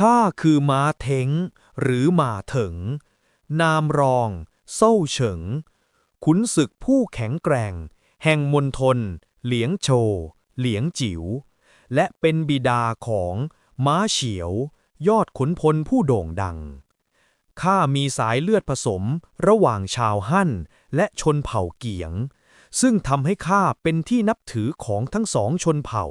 ข้าคือม้าเทงหรือหมาเถิง นามรองเส้าเฉิง ขุนศึกผู้แข็งแกร่ง แห่งมณฑลเหลียงโช เหลียงจิ๋ว และเป็นบิดาของม้าเฉียว ยอดขุนพลผู้โด่งดัง ข้ามีสายเลือดผสมระหว่างชาวฮั่นและชนเผ่าเกียง ซึ่งทำให้ข้าเป็นที่นับถือของทั้งสองชนเผ่า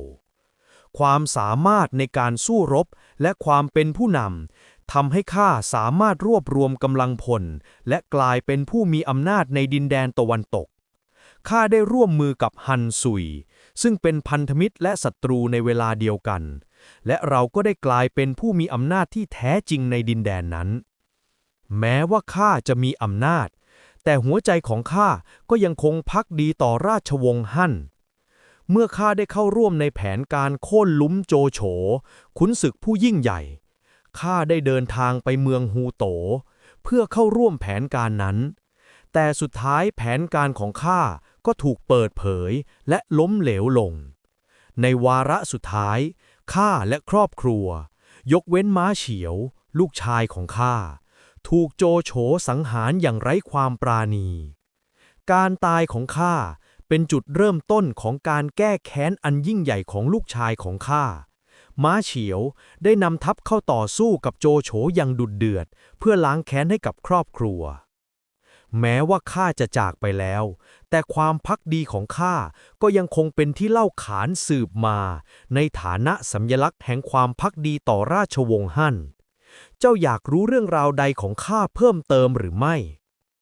ความสามารถในการสู้รบ และความเป็นผู้นำทำให้ข้าสามารถรวบรวมกำลังพล และกลายเป็นผู้มีอำนาจในดินแดนตะวันตก ข้าได้ร่วมมือกับฮันซุย ซึ่งเป็นพันธมิตรและศัตรูในเวลาเดียวกัน และเราก็ได้กลายเป็นผู้มีอำนาจที่แท้จริงในดินแดนนั้น แม้ว่าข้าจะมีอำนาจ แต่หัวใจของข้าก็ยังคงพักดีต่อราชวงศ์ฮั่น เมื่อข้าได้เข้าร่วมในแผนการโค่นลุ้มโจโฉขุนศึกผู้ยิ่งใหญ่ ข้าได้เดินทางไปเมืองฮูโต เพื่อเข้าร่วมแผนการนั้น แต่สุดท้ายแผนการของข้าก็ถูกเปิดเผยและล้มเหลวลง ในวาระสุดท้าย ข้าและครอบครัว ยกเว้นม้าเฉียว ลูกชายของข้า ถูกโจโฉสังหารอย่างไร้ความปราณี การตายของข้า เป็นจุดเริ่มต้นของการแก้แค้นอันยิ่งใหญ่ของลูกชายของข้า ม้าเฉียวได้นำทัพเข้าต่อสู้กับโจโฉอย่างดุดเดือด เพื่อล้างแค้นให้กับครอบครัว แม้ว่าข้าจะจากไปแล้ว แต่ความพักดีของข้าก็ยังคงเป็นที่เล่าขานสืบมา ในฐานะสัญลักษณ์แห่งความพักดีต่อราชวงศ์ฮั่น เจ้าอยากรู้เรื่องราวใดของข้าเพิ่มเติมหรือไม่